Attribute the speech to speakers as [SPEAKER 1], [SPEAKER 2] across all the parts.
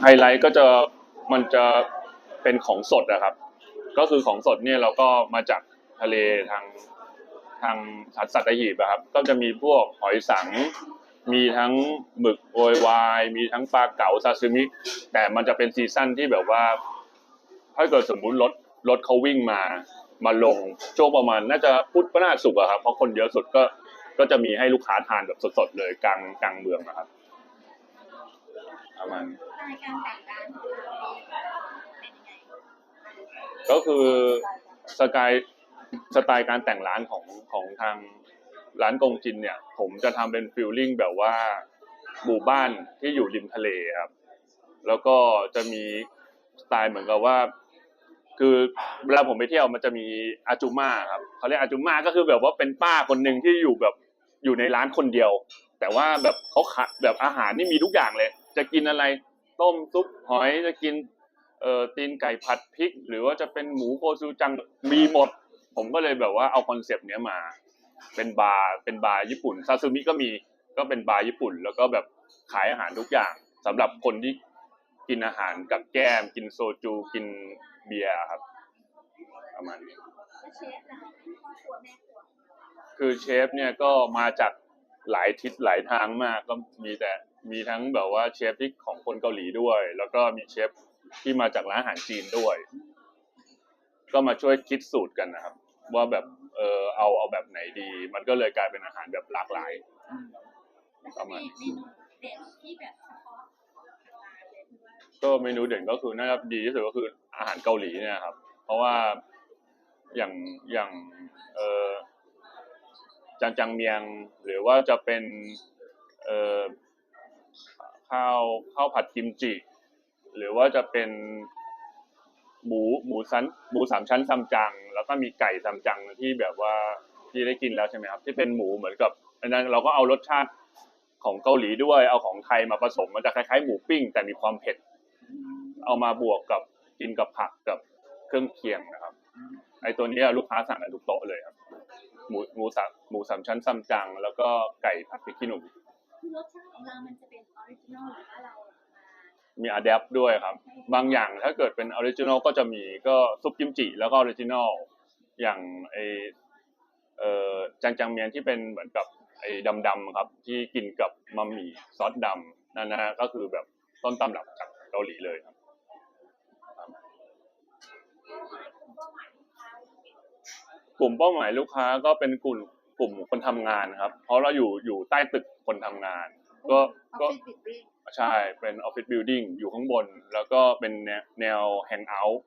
[SPEAKER 1] ไฮไลท์ก็จะมันจะเป็นของสดนะครับ ก็คือของสดเนี่ยเราก็มาจากทะเลทางทางสัตว์สัตหีบอะครับ ก็จะมีพวกหอยสัง มีทั้งหมึกโวยวาย มีทั้งปลาเก๋าซาซิมิ แต่มันจะเป็นซีซั่นที่แบบว่า ถ้าเกิดสมมุติรถรถเขาวิ่งมามาลงช่วงประมาณน่าจะพุธพฤหัสศุกร์อะครับเพราะคนเยอะสุดก็ก็จะมีให้ลูกค้าทานแบบสดๆเลยกลางกลางเมืองนะครับ ประมาณนี้
[SPEAKER 2] รายการแต่งร้านของเราเป็นยังไง
[SPEAKER 1] ก็คือสกายสไตล์การแต่งร้านของของทางร้านกงจินเนี่ย ผมจะทำเป็นฟิลลิ่งแบบว่าหมู่บ้านที่อยู่ริมทะเลครับ แล้วก็จะมีสไตล์เหมือนกับว่า คือเวลาผมไปเที่ยวมันจะมีอาจูมาครับเขาเรียกอาจูมาก็คือแบบว่าเป็นป้าคนหนึ่งที่อยู่แบบอยู่ในร้านคนเดียว แต่ว่าแบบเขาขายแบบอาหารนี่มีทุกอย่างเลย จะกินอะไรต้มซุปหอยจะกินเอ่อตีนไก่ผัดพริก หรือว่าจะเป็นหมูโกซูจังมีหมด ผมก็เลยแบบว่าเอาคอนเซปต์เนี้ยมา เป็นบาร์เป็นบาร์ญี่ปุ่นซาซูมิก็มีก็เป็นบาร์ญี่ปุ่น แล้วก็แบบขายอาหารทุกอย่างสำหรับคนที่กินอาหารกับแก้ม กินโซจูกินเบียร์ครับ ประมาณนี้
[SPEAKER 2] คื
[SPEAKER 1] อเชฟเนี่ยก็มาจากหลายทิศหลายทางมากก็มีแต่ มีทั้งแบบว่าเชฟที่ของคนเกาหลีด้วย แล้วก็มีเชฟที่มาจากร้านอาหารจีนด้วย ก็มาช่วยคิดสูตรกันนะครับ ว่าแบบเออเอาเอาแบบไหนดี มันก็เลยกลายเป็นอาหารแบบหลากหลาย
[SPEAKER 2] แล้วก็มีเมนูเด็ดที่แบบเฉพาะของทางร้านเลยที่ว่า
[SPEAKER 1] ก็เมนูเด่นก็คือน่าจะดีที่สุดก็คืออาหารเกาหลีเนี่ยครับ เพราะว่าอย่างอย่างเออจางจังเมียง หรือว่าจะเป็นเออ ข้าวข้าวผัดกิมจิ หรือว่าจะเป็นหมูหมูสันหมูสามชั้นซัมจัง แล้วก็มีไก่ซัมจังที่แบบว่าที่ได้กินแล้วใช่ไหมครับ ที่เป็นหมูเหมือนกับอันนั้นเราก็เอารสชาติของเกาหลีด้วย เอาของไทยมาผสมมันจะคล้ายๆหมูปิ้ง แต่มีความเผ็ด เอามาบวกกับกินกับผักกับเครื่องเคียงนะครับไอตัวนี้ลูกค้าสั่งกันทุกโต๊ะเลยครับหมูหมูสามหมูสามชั้นซัมจัง แล้วก็ไก่ผัดพริกขี้หนุ่ม
[SPEAKER 2] คือรสชาติของเรามันจะเป็นออริจินอลหรือว่าเรามา
[SPEAKER 1] มีอะแดปด้วยครับ บางอย่างถ้าเกิดเป็นออริจินอลก็จะมีก็ซุปกิมจิแล้วก็ออริจินอลอย่างไอเอ่อจางจังเมียนที่เป็นเหมือนกับไอ้ดำๆครับ ที่กินกับบะหมี่ซอสดำนั่นนะฮะก็คือแบบต้นตำรับจากเกาหลีเลยครับกลุ่มเป้าหมายลูกค้าก็เป็นกลุ่ม กลุ่มคนทำงานครับ เพราะเราอยู่อยู่ใต้ตึกคนทำงาน ก็ก็
[SPEAKER 2] ออฟฟิศบิลดิ้ง
[SPEAKER 1] ใช่เป็นออฟฟิศบิลดิ่งอยู่ข้างบน แล้วก็เป็นแนวแนวแฮงเอาท์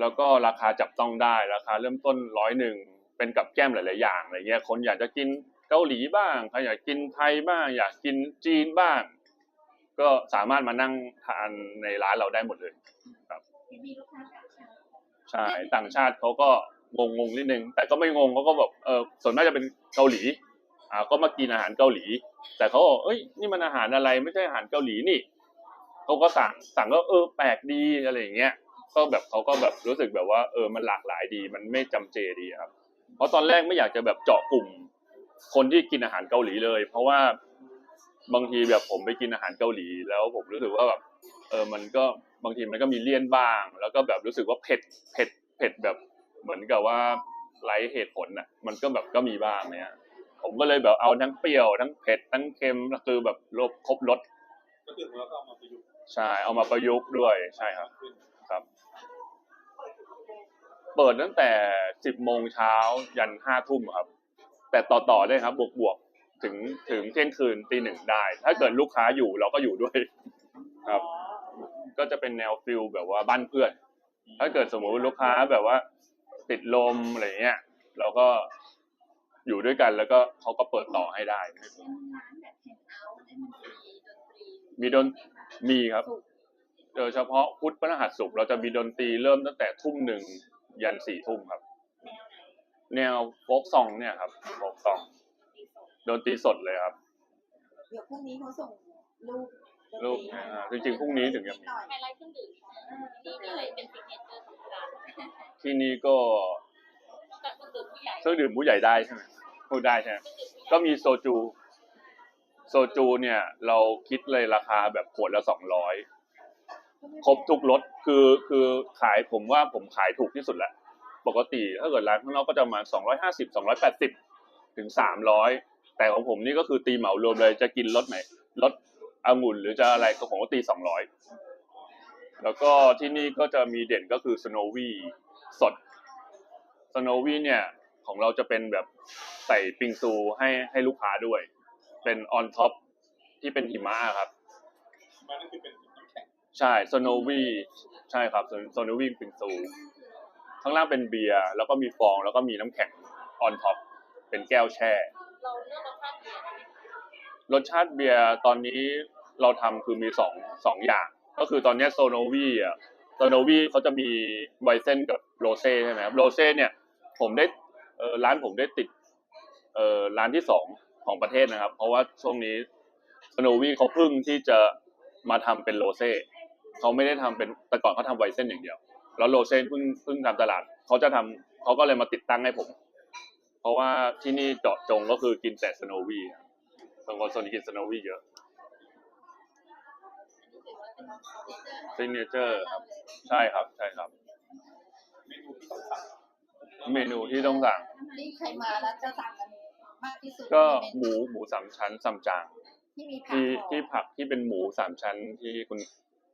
[SPEAKER 1] แล้วก็ราคาจับต้องได้ราคาเริ่มต้นร้อยหนึ่งเป็นกับแก้มหลาย ๆ อย่างอะไรเงี้ยคนอยากจะกินเกาหลีบ้างใครอยากกินไทยบ้าง อยากกินจีนบ้าง ก็สามารถมานั่งทานในร้านเราได้หมดเลย
[SPEAKER 2] มีลูกค้าต่างชาติ
[SPEAKER 1] ใช่ต่างชาติเขาก็ งงงนิดนึง แต่ก็ไม่งงเขาก็แบบเออส่วนมากจะเป็นเกาหลีอ่าก็มากินอาหารเกาหลี แต่เขาบอกเอ้ยนี่มันอาหารอะไรไม่ใช่อาหารเกาหลีนี่เขาก็สั่งสั่งก็เออแปลกดีอะไรอย่างเงี้ยก็แบบเขาก็แบบรู้สึกแบบว่าเออมันหลากหลายดี มันไม่จำเจดีครับ เพราะตอนแรกไม่อยากจะแบบเจาะกลุ่ม คนที่กินอาหารเกาหลีเลย เพราะว่าบางทีแบบผมไปกินอาหารเกาหลี แล้วผมรู้สึกว่าแบบเออมันก็บางทีมันก็มีเลี่ยนบ้าง แล้วก็แบบรู้สึกว่าเผ็ดเผ็ดเผ็ดแบบ เหมือนกับว่าไร้เหตุผลน่ะ มันก็แบบก็มีบ้างเนี่ยผมก็เลยแบบเอาทั้งเปรี้ยวทั้งเผ็ดทั้งเค็มคือแบบรบครบรส
[SPEAKER 3] ก็คือเราก็เอามาประยุกต์
[SPEAKER 1] ใช่เอามาประยุกต์ด้วยใช่ครับ
[SPEAKER 3] ขึ้น
[SPEAKER 1] ครับ เปิดตั้งแต่สิบโมงเช้ายันห้าทุ่มครับ แต่ต่อต่อได้ครับ บวกบวกๆถึงถึงเที่ยงคืนตีหนึ่งได้ ถ้าเกิดลูกค้าอยู่เราก็อยู่ด้วยครับ ก็จะเป็นแนวฟิลแบบว่าบ้านเพื่อน ถ้าเกิดสมมติลูกค้าแบบว่า ติดลมอะไรเงี้ยเราก็อยู่ด้วยกันแล้วก็เขาก็เปิดต่อให้ได้
[SPEAKER 2] เป็นร้านแบบแฮงเอาท์แล้วมันจะมีดนตรี
[SPEAKER 1] มีดนมีครับ
[SPEAKER 2] สุก
[SPEAKER 1] โดยเฉพาะพุธพฤหัสศุกร์เราจะมีดนตรีเริ่มตั้งแต่ทุ่มหนึ่งยันสี่ทุ่มครับ
[SPEAKER 2] แนวไหน
[SPEAKER 1] แนวโฟกซองเนี่ยครับโฟกซอง
[SPEAKER 2] ตีสด
[SPEAKER 1] ดนตรีสดเลยครับ
[SPEAKER 4] เดี๋ยวพรุ่งนี้เขาส่งรูป
[SPEAKER 1] รูปนะฮะจริงๆพรุ่งนี้ถึงจะมี
[SPEAKER 4] หน่อย
[SPEAKER 2] ไฮไลท์เครื่องดื่มนี่นี่เลยเป็นซิกเนเจอร์ของร้าน
[SPEAKER 1] ที่นี่ก็
[SPEAKER 2] ก็เครื่องดื่มผู้ใหญ่
[SPEAKER 1] เครื่องดื่มผู้ใหญ่ได้ใช่ไหมพูดได้ใช่ไหมก็มีโซจู โซจูเนี่ยเราคิดเลยราคาแบบขวดละสองร้อยครบทุกรสคือคือขายผมว่าผมขายถูกที่สุดแหละปกติถ้าเกิดร้านข้างนอกก็จะประมาณสองร้อยห้าสิบสองร้อยแปดสิบถึงสามร้อยแต่ของผมนี่ก็คือตีเหมารวมเลยจะกินรสไหนรส องุ่นหรือจะอะไรก็ผมก็ตีสองร้อยแล้วก็ที่นี่ก็จะมีเด่นก็คือสโนวี่สดสโนวี่เนี่ยของเราจะเป็นแบบใส่ปิงซูให้ให้ลูกค้าด้วย เป็นออนท็อปที่เป็นหิมะครับ
[SPEAKER 3] มันนั่นคือเป็นน้ำแข็ง
[SPEAKER 1] ใช่สโนวี่ใช่ครับสโนวี่ปิงซูข้างล่างเป็นเบียร์แล้วก็มีฟองแล้วก็มีน้ำแข็งออนท็อปเป็นแก้วแช่
[SPEAKER 2] เราเลือกรสชาติเบียร์ได้ไหม
[SPEAKER 1] รสชาติเบียร์ตอนนี้เราทำคือมีสองสองอย่าง ก็คือตอนนี้โซโนวีอะโซโนวีเขาจะมีไวเซนกับโรเซ่ใช่ไหมครับโรเซ่เนี่ยผมได้เออร้านผมได้ติดเออร้านที่สองของประเทศนะครับ เพราะว่าช่วงนี้โซโนวีเขาพิ่งที่จะมาทำเป็นโรเซ่เขาไม่ได้ทำเป็นแต่ก่อนเขาทำไวเซนอย่างเดียว แล้วโรเซ่เพิ่งเพิ่งทำตลาดเขาจะทำเขาก็เลยมาติดตั้งให้ผม เพราะว่าที่นี่เจาะจงก็คือกินแต่สโนวีบางคนโซนกินสโนวีเยอะ
[SPEAKER 2] อันนี้ถือว่าเป็นซิกเนเจอร์
[SPEAKER 1] ซิกเนเจอร์ครับ ใช่ครับ ใช่ครับ
[SPEAKER 3] เมนูที่ต้องสั่ง
[SPEAKER 1] เมนูที่ต้องสั่ง
[SPEAKER 4] นี่ใครมาแล้วจะสั่งกันมากที่สุด
[SPEAKER 1] ก็
[SPEAKER 4] เป็น
[SPEAKER 1] หมูหมูสามชั้นซัมจาง
[SPEAKER 4] ที่มีผัก
[SPEAKER 1] ที่
[SPEAKER 4] ห่อ
[SPEAKER 1] ที่ผักที่เป็นหมูสามชั้นที่คุณ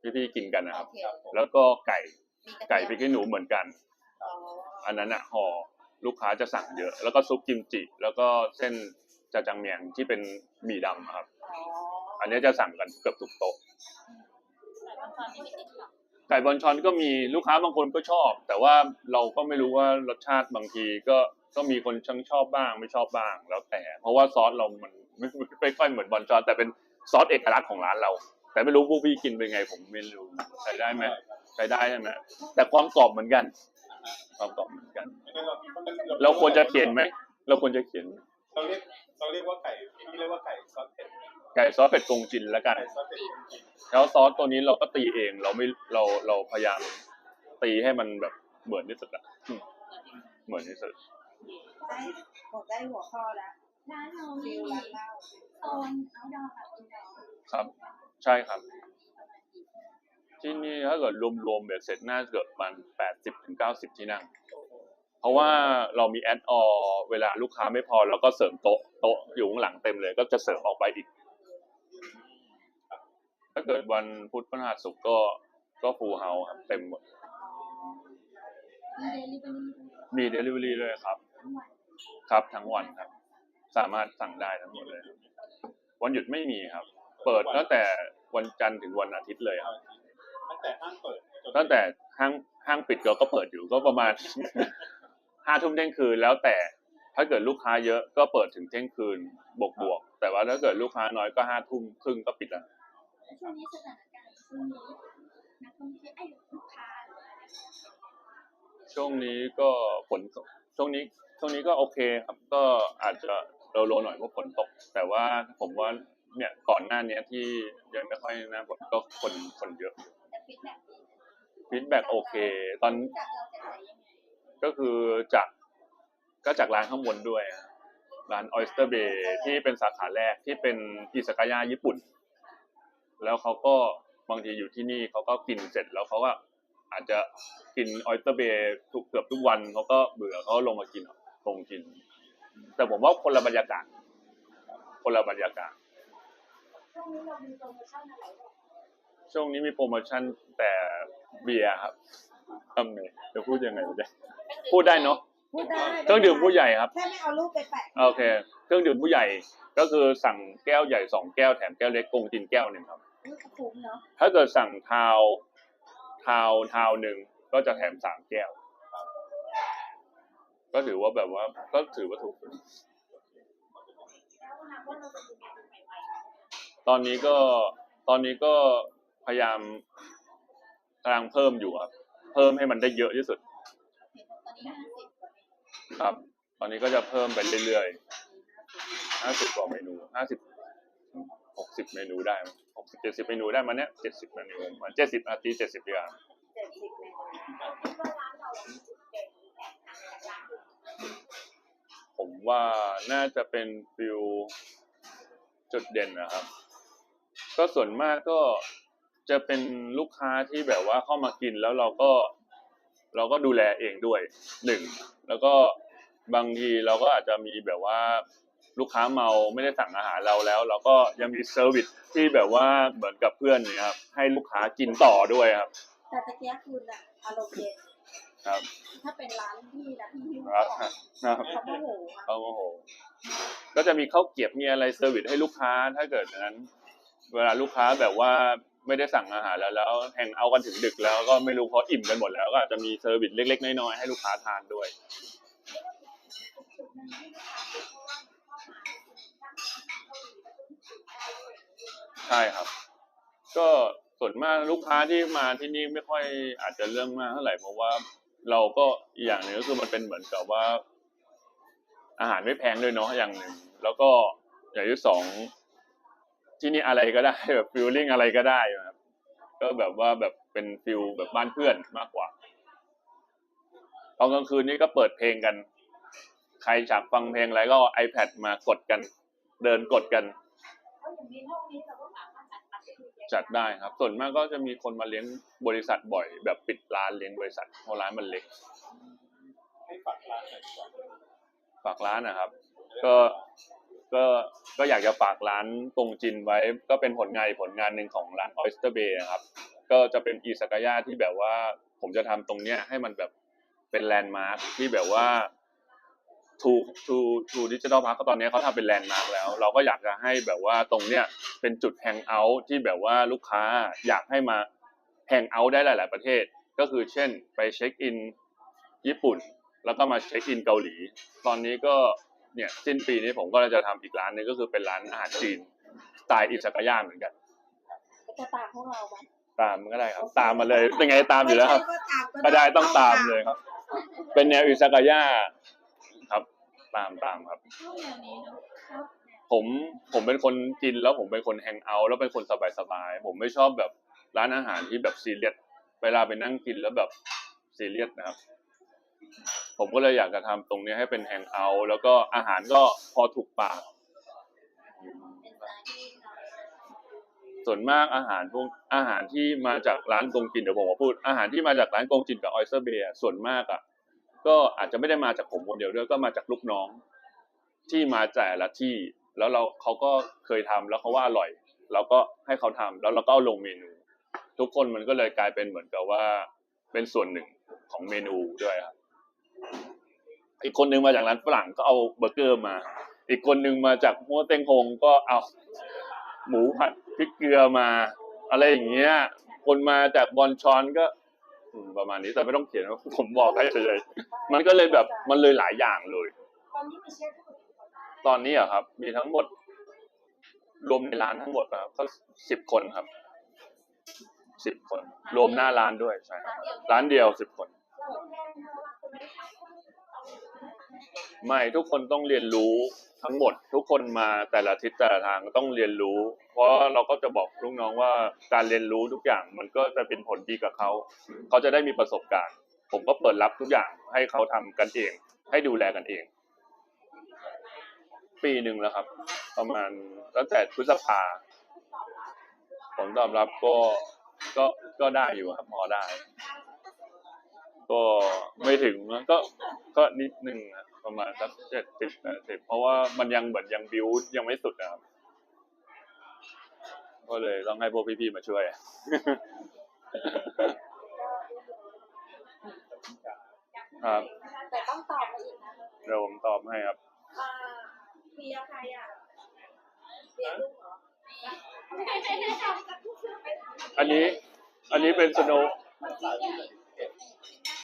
[SPEAKER 1] ที่พี่กินกันนะครับ
[SPEAKER 4] โอเค
[SPEAKER 1] แล้วก็ไก่
[SPEAKER 4] มีระเทียม
[SPEAKER 1] ไก่พริกขี้หนูเหมือนกัน
[SPEAKER 4] อ๋อ
[SPEAKER 1] อันนั้นอะห่อลูกค้าจะสั่งเยอะ แล้วก็ซุปกิมจิ แล้วก็เส้น จาจังเมียงที่เป็นหมี่ดำครับ
[SPEAKER 4] อ๋อ
[SPEAKER 1] อันนี้จะสั่งกันเกือบทุกโต๊ะ
[SPEAKER 2] แต่บางตอนนี้ไม่ติดหรอก
[SPEAKER 1] ไก่บอลชอนก็มีลูกค้าบางคนก็ชอบ แต่ว่าเราก็ไม่รู้ว่ารสชาติบางทีก็ก็มีคนช่างชอบบ้าง ไม่ชอบบ้างแล้วแต่ เพราะว่าซอสเรามันไม่ไม่ไม่ค่อยเหมือนบอลชอน แต่เป็นซอสเอกลักษณ์ของร้านเรา แต่ไม่รู้พวกพี่กินเป็นไงผมไม่รู้ใช้ได้ไหมใช้ได้ใช่ไหมแต่ความกรอบเหมือนกัน ความกรอบเหมือนกัน
[SPEAKER 3] งั้นเรา
[SPEAKER 1] เราควรจะเขียนไหมเราควรจะเขียน
[SPEAKER 3] เราเรียกเราเรียกว่าไก่ที่นี่เรียกว่าไก่ซอสเผ็ด
[SPEAKER 1] ไก่ซอสเผ็ดกงจินแล้วกัน
[SPEAKER 3] ไก่ซอสเผ็ดจริง
[SPEAKER 1] แล้วซอสตัวนี้เราก็ตีเองเราไม่เราเราพยายามตีให้มันแบบเหมือนที่สุดอะอืมเหมือนที่สุด
[SPEAKER 4] ได้บอกได้หัวข้อแล้ว
[SPEAKER 2] ร้านเรา
[SPEAKER 4] ฟิ
[SPEAKER 2] มี
[SPEAKER 4] ลร้านเหล้า
[SPEAKER 2] โซนเอาดอร์กับอินดอร์
[SPEAKER 1] ครับ ใช่ครับ ที่นี่ถ้าเกิดรวมๆเบ็ดเสร็จน่าจะเกิดประมาณแปดสิบถึงเก้าสิบที่นั่ง เพราะว่าเรามีแอดออเวลาลูกค้าไม่พอเราก็เสริมโต๊ะโต๊ะอยู่ข้างหลังเต็มเลย ก็จะเสริมออกไปอีก ถ้าเกิดวันพุธพฤหัสศุกร์ก็ก็ฟูลเฮาส์ครับเต็มหมด
[SPEAKER 2] มีเดลิเวอรี่
[SPEAKER 1] มีเดลิเวอรี่ด้วยครับ
[SPEAKER 2] ทั้งวัน
[SPEAKER 1] ครับทั้งวันครับ สามารถสั่งได้ทั้งหมดเลย วันหยุดไม่มีครับ เปิดตั้งแต่วันจันทร์ถึงวันอาทิตย์เลยครับ
[SPEAKER 3] ๆตั้งแต่ห้างเปิดจน
[SPEAKER 1] ตั้งแต่ห้างห้างปิดเราก็เปิดอยู่ก็ประมาณ ห้าทุ่มเที่ยงคืนแล้วแต่ถ้าเกิดลูกค้าเยอะก็เปิดถึงเที่ยงคืนบวกบวกๆแต่ว่าถ้าเกิดลูกค้าน้อยก็ห้าทุ่มครึ่งก็ปิดแล้ว
[SPEAKER 2] ช่วงนี้สถานการณ์ช่วงนี้นักท่องเที่ยวไอ้ลูกค้าหรืออะไร
[SPEAKER 1] ช่วงนี้ก็ฝนตกช่วงนี้ช่วงนี้ก็โอเคครับก็อาจจะโลโลหน่อยเพราะฝนตก แต่ว่าผมว่าเนี่ยก่อนหน้านี้ที่ยังไม่ค่อยหน้าฝนก็คนคนเยอะ
[SPEAKER 2] แต่ฟีดแบ็กดี
[SPEAKER 1] ฟีดแบ็กโอเค ตอน
[SPEAKER 2] จา ก็
[SPEAKER 1] คือจากก็จากร้านข้างบนด้วย ร้าน Oyster Bay ที่เป็นสาขาแรกที่เป็นอิซากายะญี่ปุ่น แล้วเขาก็บางทีอยู่ที่นี่เขาก็กินเสร็จแล้วเขาก็อาจจะกิน Oyster Bay ทุกเกือบทุกวันเขาก็เบื่อเขาลงมากินลงกิน แต่ผมว่าคนละบรรยากาศ คนละบรรยากาศ
[SPEAKER 2] ช่วงนี้เรามีโปรโมชั่นอะไรบ้าง
[SPEAKER 1] ช่วงนี้มีโปรโมชั่นแต่เบียร์ครับทำไงจะพูดยังไงวะเนี่ย พูดได้เนาะ
[SPEAKER 4] พูดได้
[SPEAKER 1] เครื่องดื่มผู้ใหญ่ครับ
[SPEAKER 4] แค่ไม่เอารูปไปแปะ
[SPEAKER 1] โอเค เครื่องดื่มผู้ใหญ่ก็คือสั่งแก้วใหญ่สองแก้วแถมแก้วเล็กกงจินแก้วหนึ่งครับ
[SPEAKER 4] นี่ก็คุ้มเนาะ
[SPEAKER 1] ถ้าเกิดสั่งทาวทาวทาวหนึ่งก็จะแถมสามแก้ว ก็ถือว่าแบบว่าก็ถือว่าถูก
[SPEAKER 2] แล้วอนาคตเราจะมีเมนูใหม่ๆ
[SPEAKER 1] ตอนนี้ก็ตอนนี้ก็พยายามกำลังเพิ่มอยู่ครับ เพิ่มให้มันได้เยอะที่สุด
[SPEAKER 2] ตอนนี้ห้าสิบกว่าเมนู
[SPEAKER 1] ครับ ตอนนี้ก็จะเพิ่มไปเรื่อยๆห้าสิบกว่าเมนูห้าสิบหกสิบเมนูได้หกสิบเจ็ดสิบเมนูได้มาเนี้ยเจ็ดสิบเมนูมาเจ็ดสิบนาทีเจ็ดสิบอย่าง
[SPEAKER 4] เจ็ดสิบเมนู
[SPEAKER 2] คิดว่าร้านเรามีจุดเด่นหรือแตกต่างจากร้าน
[SPEAKER 1] ผมว่าน่าจะเป็นฟิลจุดเด่นนะครับ ก็ส่วนมากก็จะเป็นลูกค้าที่แบบว่าเข้ามากินแล้วเราก็ เราก็ดูแลเองด้วยหนึ่งแล้วก็ บางทีเราก็อาจจะมีแบบว่าลูกค้าเมาไม่ได้สั่งอาหารเราแล้ว เราก็ยังมีเซอร์วิสที่แบบว่าเหมือนกับเพื่อนเนี่ยครับให้ลูกค้ากินต่อด้วยครับ
[SPEAKER 4] แต่ตะเกียบคุณอะอารมณ์เย็น
[SPEAKER 1] ครับ
[SPEAKER 4] ถ้าเป็นร้านที่นะที่พี่
[SPEAKER 1] ครับ
[SPEAKER 4] บอก
[SPEAKER 1] ครับ
[SPEAKER 4] เขาโมโหอะ
[SPEAKER 1] เขาโมโห ก็จะมีข้าวเกรียบมีอะไรเซอร์วิสให้ลูกค้าถ้าเกิดอย่างนั้น เวลาลูกค้าแบบว่าไม่ได้สั่งอาหารแล้วแล้วแฮงเอาท์กันถึงดึกแล้วก็ไม่รู้เขาอิ่มกันหมดแล้วก็อาจจะมีเซอร์วิสเล็ก ๆ น้อยๆให้ลูกค้าทานด้วย ใช่ครับ ก็ส่วนมากลูกค้าที่มาที่นี่ไม่ค่อยอาจจะเรื่องมากเท่าไหร่เพราะว่าเราก็อีกอย่างหนึ่งก็คือมันเป็นเหมือนกับว่า อาหารไม่แพงด้วยเนาะอย่างหนึ่งแล้วก็อย่างที่สองที่นี่อะไรก็ได้แบบฟิลลิ่งอะไรก็ได้ครับก็แบบว่าแบบเป็นฟิลแบบบ้านเพื่อนมากกว่าตอนกลางคืนนี่ก็เปิดเพลงกัน ใครอยากฟังเพลงอะไรก็เอา iPad มากดกัน เดินกดกัน
[SPEAKER 2] เพราะอย่างมีห้องนี้เราก็สามารถจัดปาร์ตี้เล็กๆ
[SPEAKER 1] จัดได้ครับ ส่วนมากก็จะมีคนมาเลี้ยงบริษัทบ่อย แบบปิดร้านเลี้ยงบริษัทเพราะร้านมันเล็ก
[SPEAKER 3] ให้ฝากร้านหน่อยดีกว่า
[SPEAKER 1] ฝากร้านนะครับ ก็ก็ก็อยากจะฝากร้านตรงจินไว้ ก็เป็นผลงานอีกผลงานหนึ่งของร้าน Oyster Bay นะครับ ก็จะเป็นอีสกายาที่แบบว่าผมจะทำตรงเนี้ยให้มันแบบเป็นแลนด์มาร์คที่แบบว่า ทูทูทูดิจิทัลพาร์คก็ตอนนี้เขาทำเป็นแลนด์มาร์คแล้ว เราก็อยากจะให้แบบว่าตรงเนี้ยเป็นจุดแฮงเอาท์ที่แบบว่าลูกค้าอยากให้มาแฮงเอาท์ได้หลาย ๆ ประเทศ ก็คือเช่นไปเช็คอินญี่ปุ่น แล้วก็มาเช็คอินเกาหลี ตอนนี้ก็เนี่ยสิ้นปีนี้ผมก็จะทำอีกร้านหนึงก็คือเป็นร้านอาหารจีนสไตล์อิซากายะเหมือนกัน
[SPEAKER 4] จะตามพวกเราไหม
[SPEAKER 1] ตามก็ได้ครับ ตามมาเลยยังไงตามอยู่แล้วครับ
[SPEAKER 4] ไม่ใช่ว่าตาม
[SPEAKER 1] ก็ได้ต้องตามเลยครับ เป็นแนวอิซากายะครับ ตามตามครับ
[SPEAKER 2] ห้องแนวนี้เนาะครับ
[SPEAKER 1] ผมผมเป็นคนกินแล้วผมเป็นคนแฮงเอาท์แล้วเป็นคนสบายสบายๆผมไม่ชอบแบบร้านอาหารที่แบบซีเรียสเวลาไปนั่งกินแล้วแบบซีเรียสนะครับ ผมก็เลยอยากจะทำตรงนี้ให้เป็นแฮงเอาท์แล้วก็อาหารก็พอถูกปาก
[SPEAKER 2] เป็นสายที่เรา
[SPEAKER 1] ส่วนมากอาหารพวกอาหารที่มาจากร้านกงจินเดี๋ยวผมมาพูดอาหารที่มาจากร้านกงจินกับออยสเตอร์เบย์ส่วนมากอะ ก็อาจจะไม่ได้มาจากผมคนเดียวด้วยก็มาจากลูกน้อง ที่มาแต่ละที่ แล้วเราเขาก็เคยทำแล้วเขาว่าอร่อย เราก็ให้เขาทำแล้วเราก็าลงเมนู ทุกคนมันก็เลยกลายเป็นเหมือนกับว่า เป็นส่วนหนึ่งของเมนูด้วยครับอีกคนนึงมาจากร้านฝรั่งก็เอาเบอร์เกอร์มา อีกคนนึงมาจากมัวเต็งฮงก็เอาหมูผัดพริกเกลือมา อะไรอย่างเงี้ย คนมาจากบอลชอนก็ ประมาณนี้แต่ไม่ต้องเขียนว่าผมบอกให้เลยมันก็เลยแบบมันเลยหลายอย่างเลย
[SPEAKER 2] ตอนนี้
[SPEAKER 1] อะครับ มีทั้งหมด รวมในร้านทั้งหมดนะครับก็สิบคนครับสิบคน รวมหน้าร้านด้วยใช่ครับร้านเดียวสิบคน ไม่ทุกคนต้องเรียนรู้ ทั้งหมดทุกคนมาแต่ละทิศแต่ละทางต้องเรียนรู้ เพราะเราก็จะบอกลูกน้องว่าการเรียนรู้ทุกอย่างมันก็จะเป็นผลดีกับเขา เขาจะได้มีประสบการณ์ ผมก็เปิดรับทุกอย่างให้เขาทำกันเอง ให้ดูแลกันเอง ปีหนึ่งแล้วครับ ประมาณตั้งแต่พฤษภาผลตอบรับก็ก็ก็ได้อยู่ครับพอได้ ก็ไม่ถึงก็ก็นิดนึงอะ ประมาณสักเจ็ดสิบแปดสิบเพราะว่ามันยังเหมือนยังบิวยังไม่สุดนะครับ ก็เลยต้องให้พวกพี่ๆมาช่วย ครับ
[SPEAKER 4] แต่ต้องตอบมาอีกนะ
[SPEAKER 1] เดี๋ยวผมตอบให้ครับ
[SPEAKER 4] อ่าเบียร์ใครอะเบียร์ลูกเหรอ
[SPEAKER 2] ไม่ได้ทำกับทุกเครื่องไปทำ
[SPEAKER 1] อันนี้ อันนี้เป็นสโนว์
[SPEAKER 2] เมื่อกี้เนี่ย